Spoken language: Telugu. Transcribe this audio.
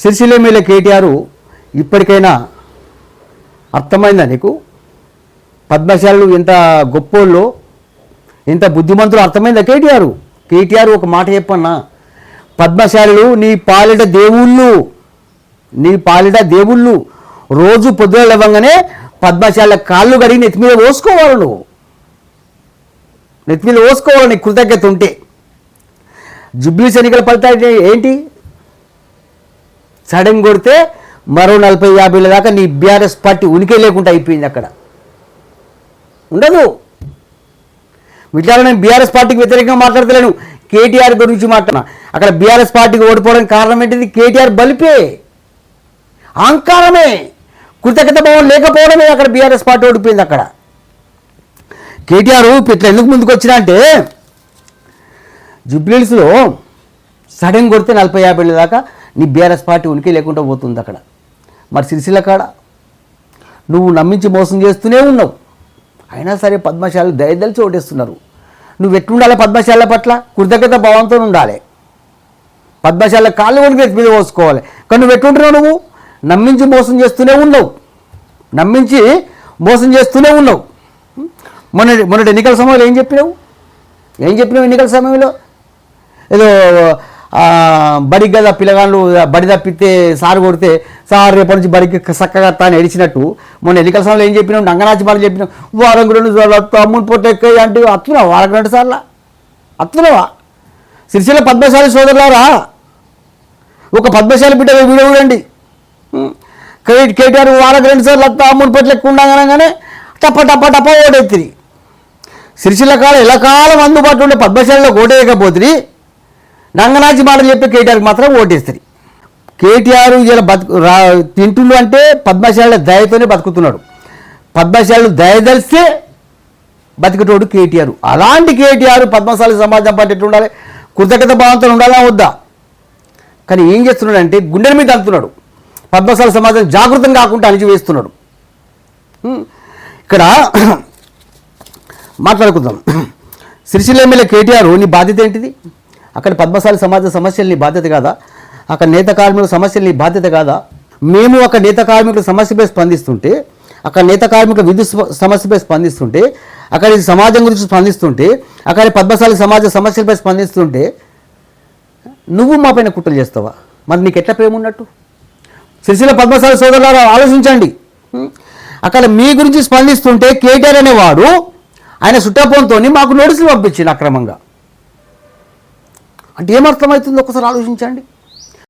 సిరిసిల్ల ఎమ్మెల్యే కేటీఆర్ ఇప్పటికైనా అర్థమైందా నీకు? పద్మశాలు ఇంత గొప్పోళ్ళు ఎంత బుద్ధిమంతులు అర్థమైందా కేటీఆర్? కేటీఆర్ ఒక మాట చెప్పన్నా పద్మశాలలు నీ పాలిట దేవుళ్ళు నీ పాలిట దేవుళ్ళు రోజు పొద్దున లేవగానే పద్మశాల కాళ్ళు కడిగి నెత్తి మీద పోసుకోవాలి నువ్వు. నెత్తి మీద పోసుకోవాలి నీకు కృతజ్ఞత ఉంటే. జుబ్లీస్ ఎన్నికల ఫలితాలు ఏంటి? సడన్ కొడితే మరో నలభై యాభైల దాకా నీ బీఆర్ఎస్ పార్టీ ఉనికి లేకుండా అయిపోయింది అక్కడ. ఉండదు. విచారణ నేను బీఆర్ఎస్ పార్టీకి వ్యతిరేకంగా మాట్లాడతలేను. కేటీఆర్ గురించి మాట్లాడినా అక్కడ బీఆర్ఎస్ పార్టీకి ఓడిపోవడానికి కారణం ఏంటిది? కేటీఆర్ బలిపే. అహంకారమే. కృతజ్ఞత భావం లేకపోవడమే అక్కడ బీఆర్ఎస్ పార్టీ ఓడిపోయింది అక్కడ. కేటీఆర్ ఇట్లా ఎందుకు ముందుకు వచ్చినా అంటే జుబ్లీస్లో సడన్ కొడితే నలభై యాభై దాకా నీ బీఆర్ఎస్ పార్టీ ఉనికి లేకుండా పోతుంది అక్కడ. మరి సిరిసిల్ల కాడ నువ్వు నమ్మించి మోసం చేస్తూనే ఉన్నావు. అయినా సరే పద్మశాలలు దయదలిచి ఓటేస్తున్నారు. నువ్వు ఎట్లుండాలి పద్మశాల పట్ల? కృతజ్ఞత భావంతో ఉండాలి. పద్మశాల కాళ్ళు కొనుక్కి మీద పోసుకోవాలి. కానీ నువ్వు ఎట్లుంటున్నావు నువ్వు? నమ్మించి మోసం చేస్తూనే ఉన్నావు. నమ్మించి మోసం చేస్తూనే ఉన్నావు. మొన్న మొన్నటి ఎన్నికల సమయంలో ఏం చెప్పినావు? ఏం చెప్పినావు ఎన్నికల సమయంలో? ఏదో బడికి కదా పిల్లగాళ్ళు బడి తప్పితే సార్ కొడితే సార్ రేపటి నుంచి బడికి చక్కగా తాను ఎడిచినట్టు మొన్న ఎన్నికల సమయంలో ఏం చెప్పినాం? నంగనాచి మాటలు చెప్పినావు వారం రెండు సార్లు అమ్ముని పొట్టు ఎక్కాయి అంటే అత్తున్నావు వారం రెండు సార్లు అత్తున్నావా సిరిసిల్ల పద్మశాలి సోదరులారా? ఒక పద్మశాలి బిడ్డ వీడియో చూడండి. క్రెడిట్ కేటీఆర్ వారకు రెండు సార్లు అత్త అమ్ముని పొట్లు ఎక్కువ ఉండగానే టప్ప టప్ప టప్ప ఓడెత్తిరి. సిరిసిల్ల కాలం ఎలకాలం అందుబాటులో ఉండే పద్మశాలిలో ఓటేయకపోతుంది నంగనాచి మాటలు చెప్పి కేటీఆర్కి మాత్రం ఓటేస్తుంది. కేటీఆర్ ఇలా బతుకు రా తింటుండు అంటే పద్మశాల దయతోనే బతుకుతున్నాడు. పద్మశాలు దయదలిస్తే బతికేటోడు కేటీఆర్. అలాంటి కేటీఆర్ పద్మశాలి సమాజం పట్టేట్టు ఉండాలి? కృతజ్ఞత భావంతో ఉండాలా వద్దా? కానీ ఏం చేస్తున్నాడంటే గుండెల మీద అంటున్నాడు. పద్మశాల సమాజం జాగృతం కాకుండా అణిచివేస్తున్నాడు. ఇక్కడ మాట్లాడుకుందాం. సిరిసిల్ల ఎమ్మెల్యే కేటీఆర్ నీ బాధ్యత ఏంటిది? అక్కడ పద్మశాలి సమాజ సమస్యలు నీ బాధ్యత కాదా? అక్కడ నేత కార్మికుల సమస్యలు నీ బాధ్యత కాదా? మేము అక్కడ నేత కార్మికుల సమస్యపై స్పందిస్తుంటే అక్కడ నేత కార్మికుల విద్యుత్ సమస్యపై స్పందిస్తుంటే అక్కడ సమాజం గురించి స్పందిస్తుంటే అక్కడ పద్మశాలి సమాజ సమస్యలపై స్పందిస్తుంటే నువ్వు మా పైన కుట్రలు చేస్తావా? మరి నీకు ఎట్లా ప్రేమ ఉన్నట్టు? సిరిసిల్ల పద్మశాలి సోదరులారా ఆలోచించండి. అక్కడ మీ గురించి స్పందిస్తుంటే కేటీఆర్ అనేవాడు ఆయన సుట్టపోంతో మాకు నోటీసులు పంపించింది అక్రమంగా. అంటే ఏమర్థమవుతుంది ఒకసారి ఆలోచించండి.